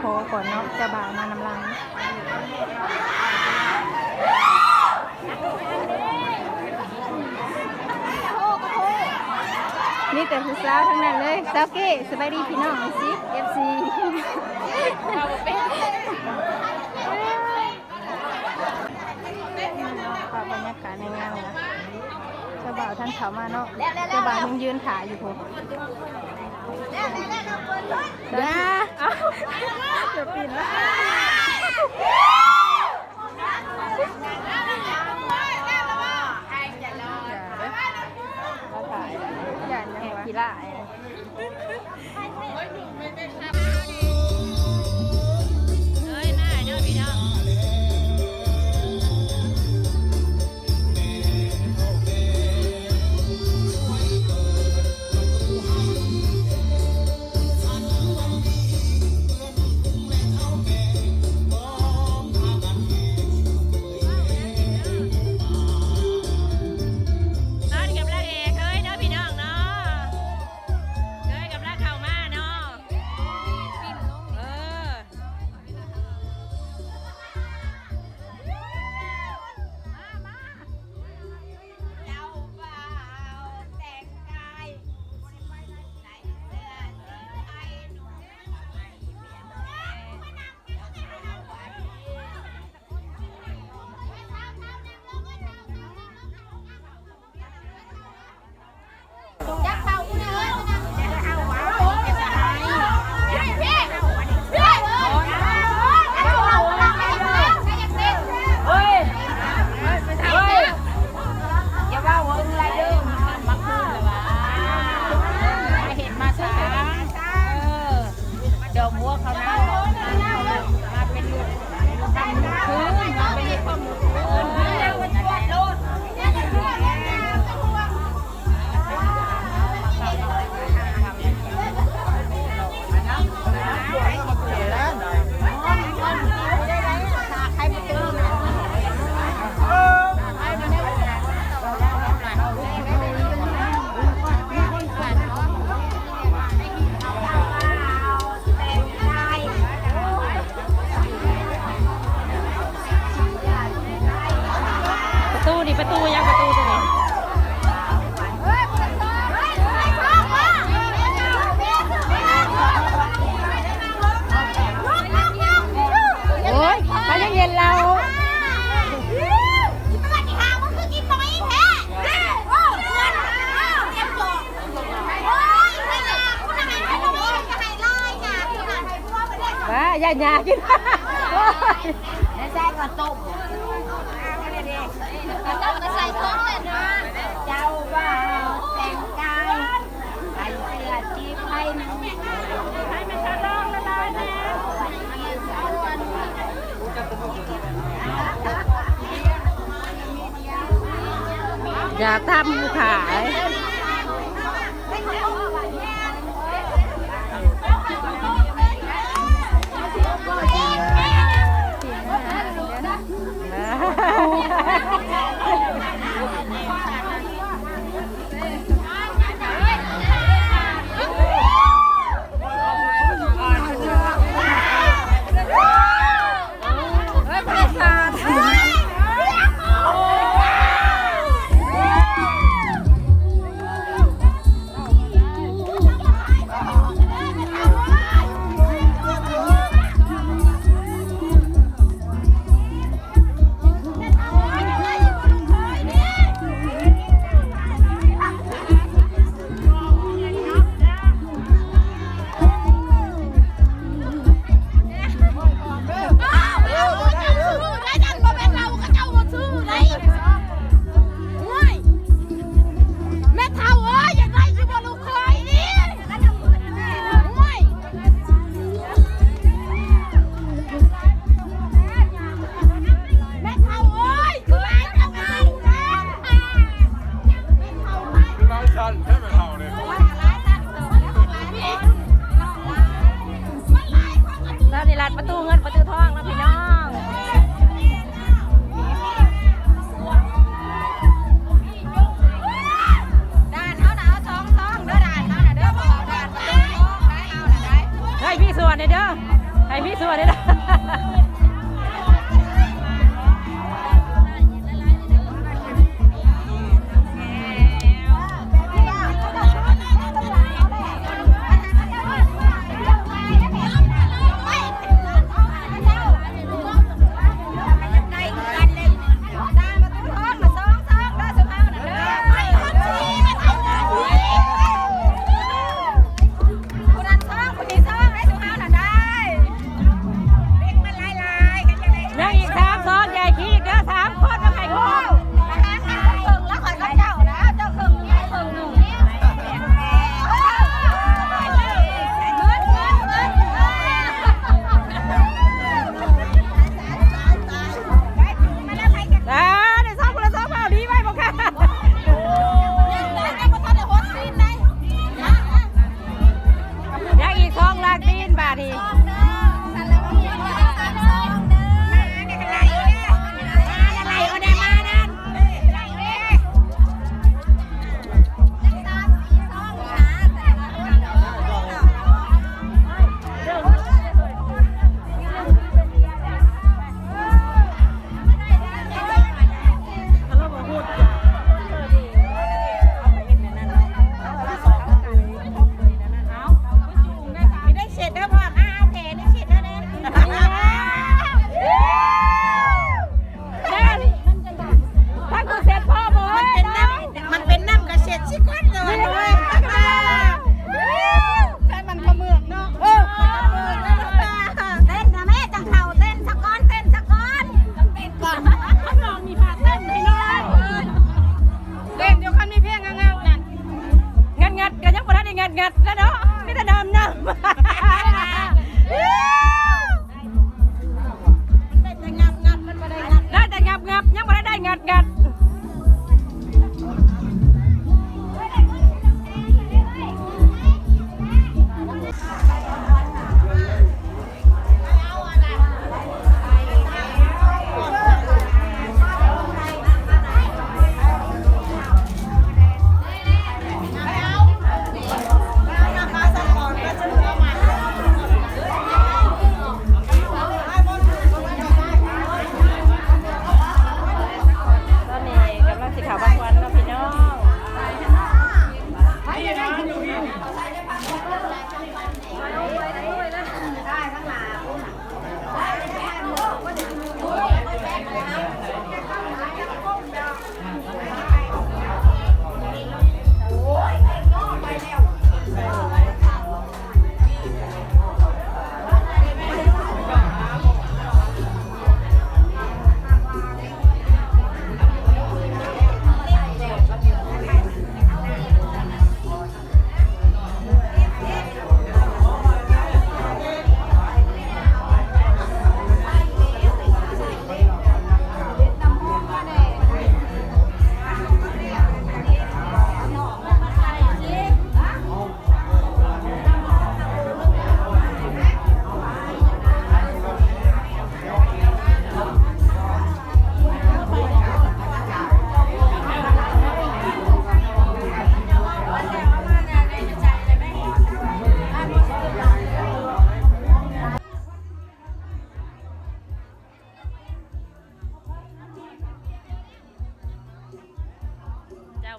ขอก่อนเนาะเจะบ่าวมานำลังนี่แต่ผู้สาวทั้งนั้นเลยสาวเก้สบายดีพี่น้องสิ FC ฝากบรรยากาศในงานนะเจ้าบ่าวท่านเขามาเนาะเจ้าบ่าวยังยืนถ่ายอยู่ผม ยาเดี๋ยวปิดแล้วอย่า ว้าอย่าหยากินใส่ก็ต้มก็ต้มก็ใส่ท้องเลยนะเจ้าบ่าแต่งกายใส่เสื้อจีบให้นะให้มันทะลองละลายนะอย่าทำขาย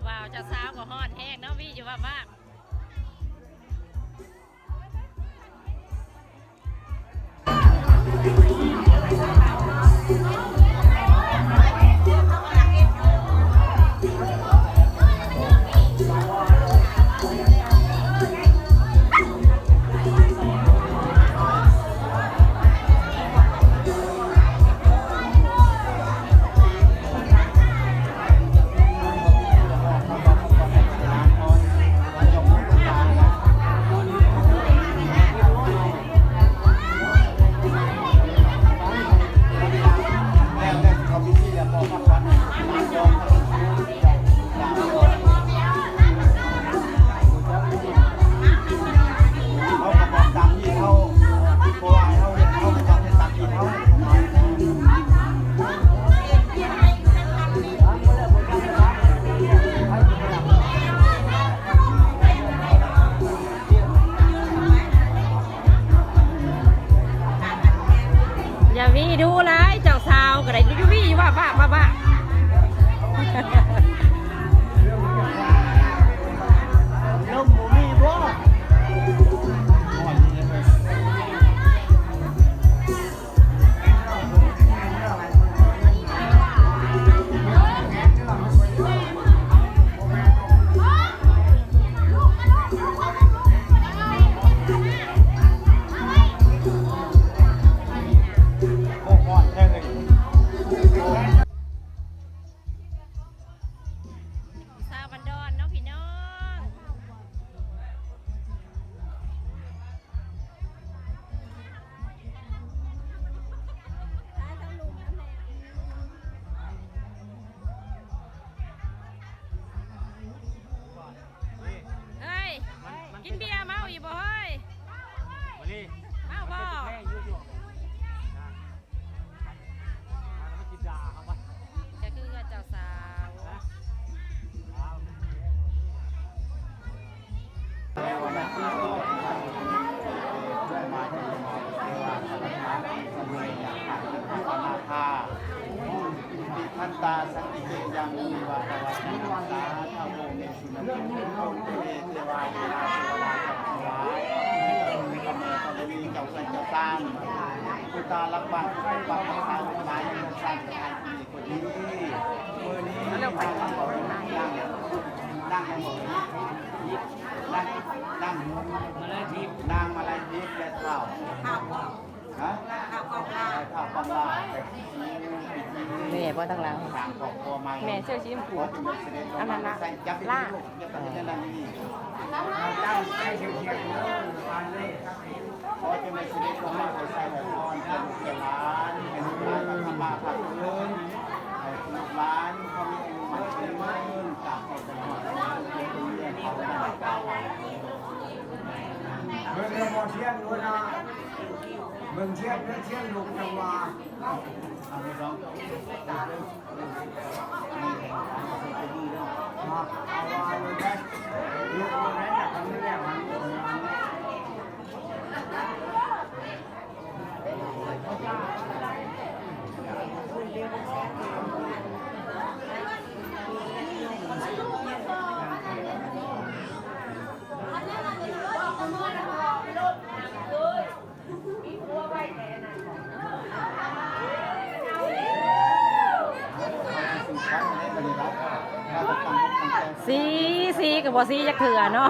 บ่าวจะสาวก็ฮ้อนแห้งเนาะพี่อยู่ว่าบ้าง ตาลักบังพุตาลักบังหลายยังสั่นหลายปีคนนี้เมื่อนี้นั่งนั่งนั่งนั่งนั่งนั่งมาลายทิพย์นางมาลายทิพย์และเท่าฮะเท่ากองลาเท่ากองลาแม่บ่ตั้งหลังทาวแม่เสื้อสีชมพูอันนั้นนะล่า จับเป็นนั่นนี่ตั้งใจเฉียงๆเลยวันเลยพอจะไม่เด็กก็ให้ไปใส่หัวพรเป็นลูกหลานเป็นลูกหลานมาทำมาพักเงินให้ลูกหลานเขามีอายุมันเป็นเงินจากให้ตลอดเป็นเรียนเขาได้เก่าเบิ่งแล้วบ่เชียงด้วยนะเบิ่งเชียงเด้อเชียงลูกจังหวะอาไปร้องตาเรื่องนี่แหละการเป็นไปดีเนาะมาเอาว่าเลยลูกมันได้แต่ทำไม่ได้มันมัน สีสีกับบ่สีจักเถื่อเนาะ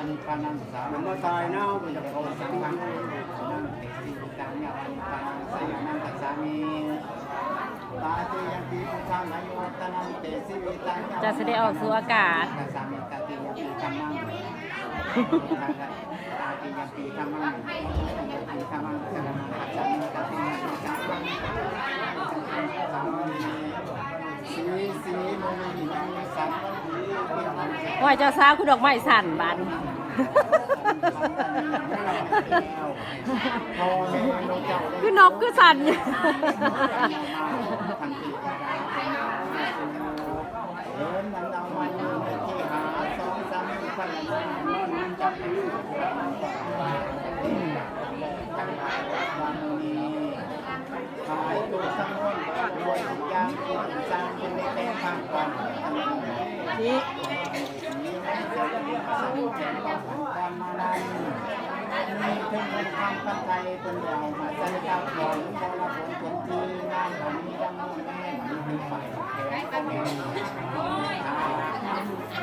ันปานังสามัตายเน่าเป็นจะโกสังฆังนังติสิตังยาวันปานังสานังปัสสังตาติยังติพุทธังอายุตนังติสิตังจะแสดงออกสู่อากาศปัสสังตาติยังติธรรมังตาติยังปีธรรมังปีธรรมังสรณังคัจฉามิตาติยังปีธรรมังสังฆังสังฆัง ว่าเจ้าสาวคุณดอกไม้สั่นบานคือนกคือสั่นเวันรวยทุกอย่างที่สร้างเป็นในแปลงทางก่อนนี่นี่ไม่เคยเรียกสังเกตความมานานมีเพิ่งเป็นทางกันไทยเป็นยาวมาใจดาวของบอลผลผลที่งานแบบนี้ยังมุ่งแม่มันเป็นฝ่ายแข็งก็แม่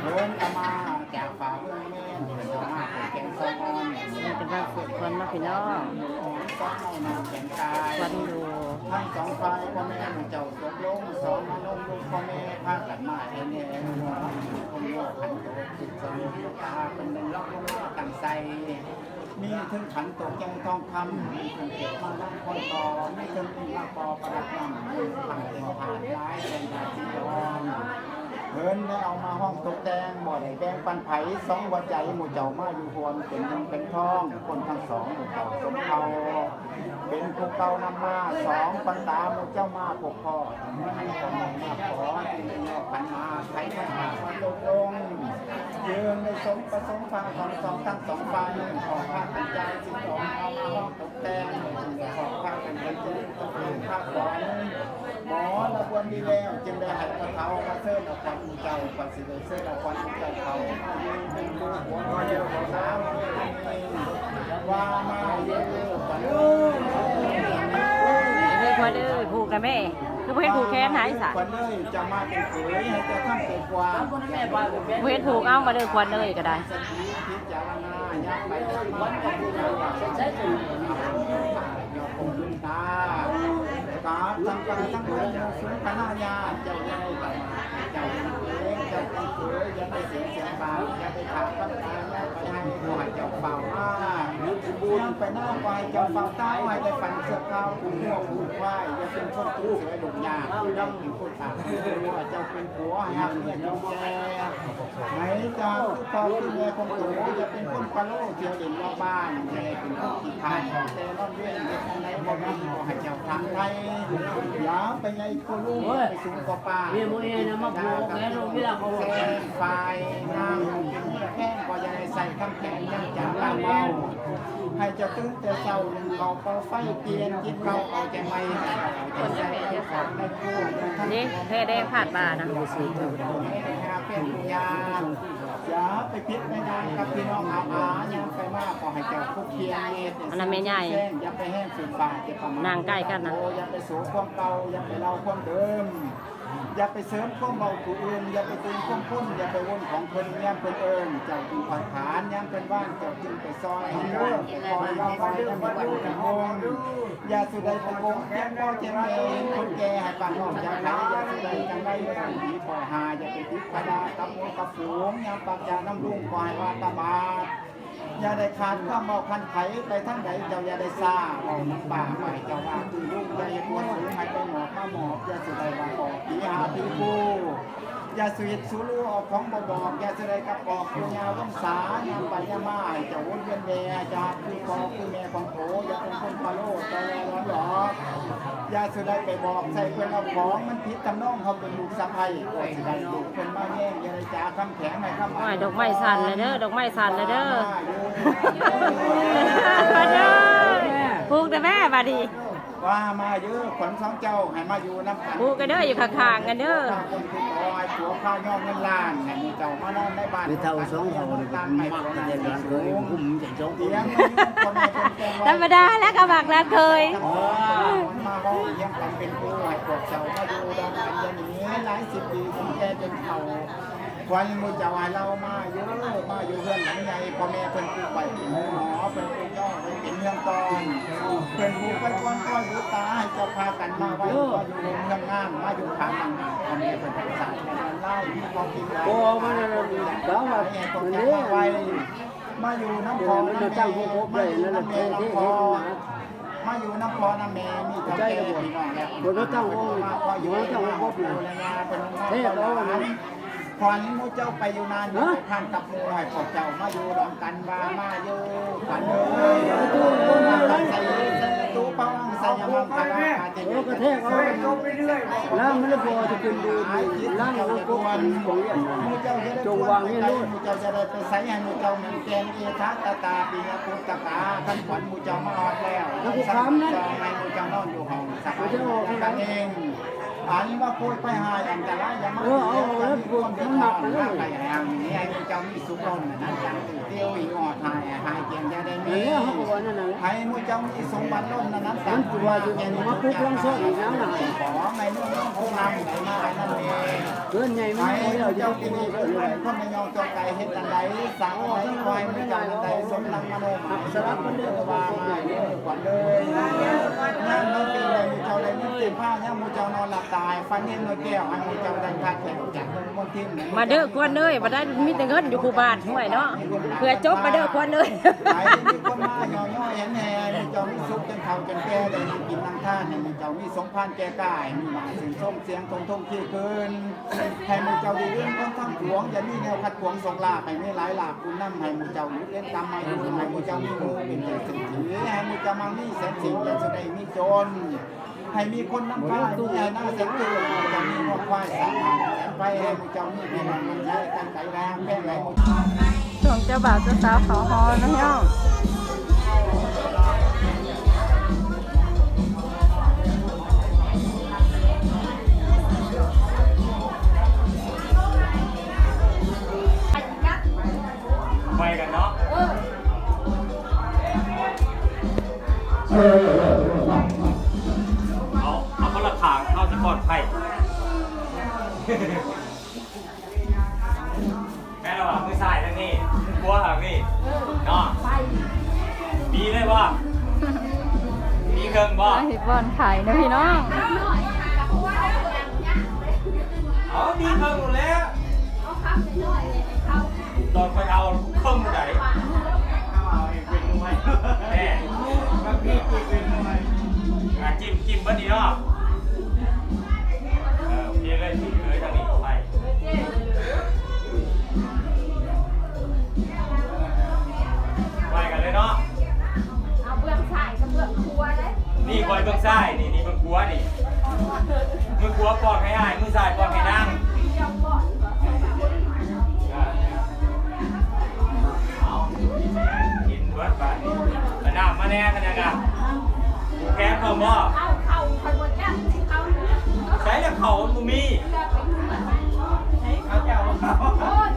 เดินมาจากฝ่าเพื่อนแม่เดินมาแข็งซ้อนนี่จะมาฝึกคนมาพี่น้องซ้อนเอาแข็งกายวันดู ทั้งสองฝ่ายพ่อแม่เจ้าตกลงสองลงลูกพ่อแม่พากันมาเองเนี่ยคนโลกขันโตจิตสมุทรตาเป็นหนึ่งล็อกลงมากันใส่มีถึงขันตกยังทองคำมีถึงเก็บมาล้างคนต่อมีถึงอินลาปอประดับนั่งทางเป็นผ่านร้ายเป็นดาจียอน เพิ่นได้เอามาห้องตกแต่งบ่ได้แบ่งปันไผสองหัวใจหมู่เจ้ามาอยู่ควรเป็นเงินเป็นทอง คนทั้งสองหมู่เจ้าสมเขาเป็นภูเขานำมาสองปันตามุเจ้ามาปกพ่อไม่ให้คนมาขอที่ในยอพันมาใครไม่มามาตกลงยืนในสมประสงค์ฟังของสองทั้งสองฝ่ายขอพากันใจสิ่งของเอามาห้องตกแต่งขอพากันกันใจตกแต่งภาคขวานหมอละค วรดีแล้วจึงได้ให้พระเขามาเสิร์ฟเอาควันเจ้าปัสสิเดเสิร์ฟเอาควันเจ้าเขายืนเป็นลูกหัวเดียวของน้ำว่ามาเยอะกว่านู้นเฮ้ยคนเอ้ยผูกนแม่คือเพื่อนผูกแขนหายสะคนเลยจะมาเป็นเขยให้จะทำเกิดควาเพื่อนผูกเอามาเด้อควันเลยก็ได้สติพิจารณาญาไปวันกับผู้ใดใช้ถึงยอมคงลืมตากราบทั้งกายทั้งหัวสุนทนาญาเจ้าให อย่าไปเสียเสียงเบาอย่าไปขาดพัฒนาอย่าไปให้ขอให้เจ้าเฝ้ามาบุญไปหน้าไปเจ้าเฝ้าใต้ให้ได้ฝันเสือเข้าคุณหัวคุณควายอย่าเป็นคนตู้เสือดุยาย่อมเป็นคนตาว่าเจ้าเป็นผัวห้หักเนี่ยเจ้าแก่ไหนจะพ่อที่แม่คงโตอย่าเป็นคนปลาโลเที่ยวเด่นรอบบ้านอย่าได้เป็นคนขี้ขายแต่นอนเวียนเด็กในบ่มีบ่ให้เจ้าทำไทยอย่าไปไงโคลูกไปสูงกว่าป้าเนี่ยมึงเองนะมาโผล่แกลงที่เราเขาบอกแค่ไฟน้ำกินแค่พอจะได้ใส่ข้ามแขนยังจะบ้าเมาให้เจะตื่นแต่เช้าเขาเป่าไฟเปลี่ยนจิตเขาเอาใจไม่คนจะเป็นจะของในคู่นี่แพ้แดงผ่านมานะเป็นยาอย่าไปพิษไม่ได้ครับพี่น้องอาอายังไปมากขอให้เจ้าคุกเคียงเย็ดอย่าไปแห้งฝืนฝ่าจะประมาณอย่าไปสูความเก่าอย่าไปเล่าความเดิม อย่าไปเสริมความเบาผู้อื่นอย่าไปตื่นความพ้นอย่าไปวนของเพิ่นย่ำเพิ่นเอิญเจ้าจึงผ่านฐานย่ำเพิ่นว่างเจ้าจึงไปซอยให้เด้อคอยเราไปย่ำไปวันกันวงอย่าสุดใดประกงแก้มเก้าเจ็บเองคนแก่ให้ปันออกจากขายอย่าสุดใดจังไรอย่าไปผีปล่อยหาอย่าไปติดกระดาตะโมกระฝูงย่ำปากจาน้ำลุ่งคอยว่าตะบาด อย่าได้ขาดข้ามเมาคันไขไปทั้งไหนเจ้าอย่าได้ซาเอกน้ำป่าไปเจ้าว่าคือลูกอย่าอย่าควรสูงให้ไปหมอกข้าหมอกอย่าสุดใดว่าออกผีหาผีกูอย่าสุดสูรู้ออกของบ่บอกอย่าสุดใดกระปอกตัวยาววงสายามปัญญาไม่เจ้าวนเวียนแย่จะคือปอคือแม่ของโถอย่าเป็นคนปลาโลดใจร้อนหรอก ย่าสุดใดไปบอกใส่เพื่อนเอาของมันผิดทำนองเขาเป็นลูกสะใภ้ก็สุดใดลูกคนมาแย่งอย่าได้จ่าคำแข็งให้คำโอ้ยดอกไม้สั่นเลยเด้อดอกไม้สั่นเลยเด้อมาเด้อผูกนะแม่บาดี ว่ามาเยอะขวัญสองเจ้าให้มาอยู่น้ำกันผูกกันเด้ออยู่ข้างๆกันเด้อคนคือคอยผัวข้าวยอมเงินล้านให้มีเจ้ามานอนในบ้านไม่เท่าสองเขาเลยมักกันเดินร้านเคยคุ้มจะสองคเลี้ยนงคนในคนแก่ธรรมดาแล้วก็บักรักเคยอ๋อมาห้องเลี้ยงกันเป็นผู้ให้พวกเจ้ามาอยู่ดองกันอย่างนี้หลายสิบปีคุณแกจนเฒ่าควันมูเจ้าให้เรามาเยอะมาอยู่เพื่อนหลังใหญ่พ่อแม่เพิ่นผู้ไปเป็นหมอเพิ่นผู้ย่อ เพิ่นเป็นเรื่องตอนเพิ่นผู้ไปก้อนก้อนดูตาให้จ้าพากันมาไว้ก็อยู่ในเมืองงามมาอยู่ทางนั้นพ่อแม่เพิ่นเป็นสายในนั้นไล่ที่พอกินได้โอ้มันเดาว่าเนี่ยมันนี้นี้ไว้มาอยู่น้ำพองน้ำแม่มาอยู่น้ำแม่น้ำพอมาอยู่น้ำพอน้ำแม่มีเท่าแก่พี่น้องแล้วมาอยู่น้ำพออยู่แล้วเป็นน้ำพอหวาน ขวัญหมูเจ้าไปอยู่นานอยู่ไปพันกับหมูให้พวกเจ้ามาอยู่รวมกันว่ามาอยู่ขวัญเลยมาตั้งใจตู้ปังใส่ยามังคาราจะอยู่กระเทกเอาเขาไปเรื่อยล่างไม่ได้พอจะเป็นดูล่างเอาพวกมันของอย่างนั้นมูเจ้าจะได้จงวางให้ลูกมูเจ้าจะได้ไปใส่ให้มูเจ้ามันแกงเอทาตาตาปียปุตตาท่านขวัญมูเจ้ามาออดแล้วแล้วกูค้ำนะให้มูเจ้านอนอยู่ห้องสักกันเอง อันนี้ว่าพูดไปหาอย่างแต่ละอย่างมาเออเอาแล้วพวกมันหนักไปแล้วไปอย่างนี้ให้เจ้ามีสุขลนนั้นจังเตี้ยวอีออดหายหายเกียงจะได้อันมีนี้เขาบอกนั่นน่ะไอ้มูเจ้ามีสมบัติล้นนั้นมันตัวอยู่มาปุ๊บลงโซ่อีกแล้วน่ะขอในเรื่องของผู้นำไหนมานั่นเองเกินใหญ่ไปไม่พอแล้วเจ้าเจ้ากินนี่ก็ก็เลเลยยคนในยองจงใจเฮ็ดอันใดสั่งอันใดคอยไม่จังอันใดสมนังมโนมาสลับกันเด้อว่ามาเด้อก่อนเลยนั่งนอนตีเลยมูเจ้าอะได้มีตีผ้าเนี่ยมูเจ้านอนหลับตายฟันเห็นน้อยแก้วให้มูเจ้าได้คาดแขวจากมนทิมมาเด้อควนเลยมาได้มีแต่เงินอยู่คูบาทห่วยเนาะเพื่อจบมาเด้อควนเลยไปมีคนมาย่อย่อเห็นแห่มูเจ้ามีสุขจนเฒ่าจนแก่ได้นั่งกินนั่งทานให้มูเจ้ามีสมพันธ์แก่กายมีหมายถึงส้มเสียงทงทงที่เกินให้มูเจ้าดีเรื่องคนทำหวงอย่ามีแนวขัดขวางทรงลาให้ไม่หลายหลาคุณนำให้มูเจ้าลุกเล่นตามมาอยู่ให้มูเจ้ามีมือเป็นใจสิ่งถือให้มูเจ้ามามีแสนสิ่งอย่าจะได้มีโจร ให้มีคนนำพามีให้หน้าเสียงตื่นมูเจ้ามีงอกควายสามพันแสนไปให้มูเจ้ามีเป็นมันใช้กันไก่แรงแป้งไหลช่วงเจ้าบ่าวเจ้าสาวเขาฮอนะพี่น้องไปกันเนาะ รื่องบ่มาเห็ดบอลไข่นะพี่น้องเอามีเครื่องหมดแล้วตอนไปเอาเครื่องมาไหนแม่อะจิ้มจิ้มเบิ้ลดีเนาะ มืองซ้ายนี่นี่เบื้อขวานี่มือขวาปอนให้อายมือซ้ายปอนให้นั่งเอากินเบิดบาดนี่าษมาแน่กันนะกะกูแค้นเขาบ่เข้าเข้าคนบนแก้เขาใช้แต่วเขาบุมีเขาเจ้าเขา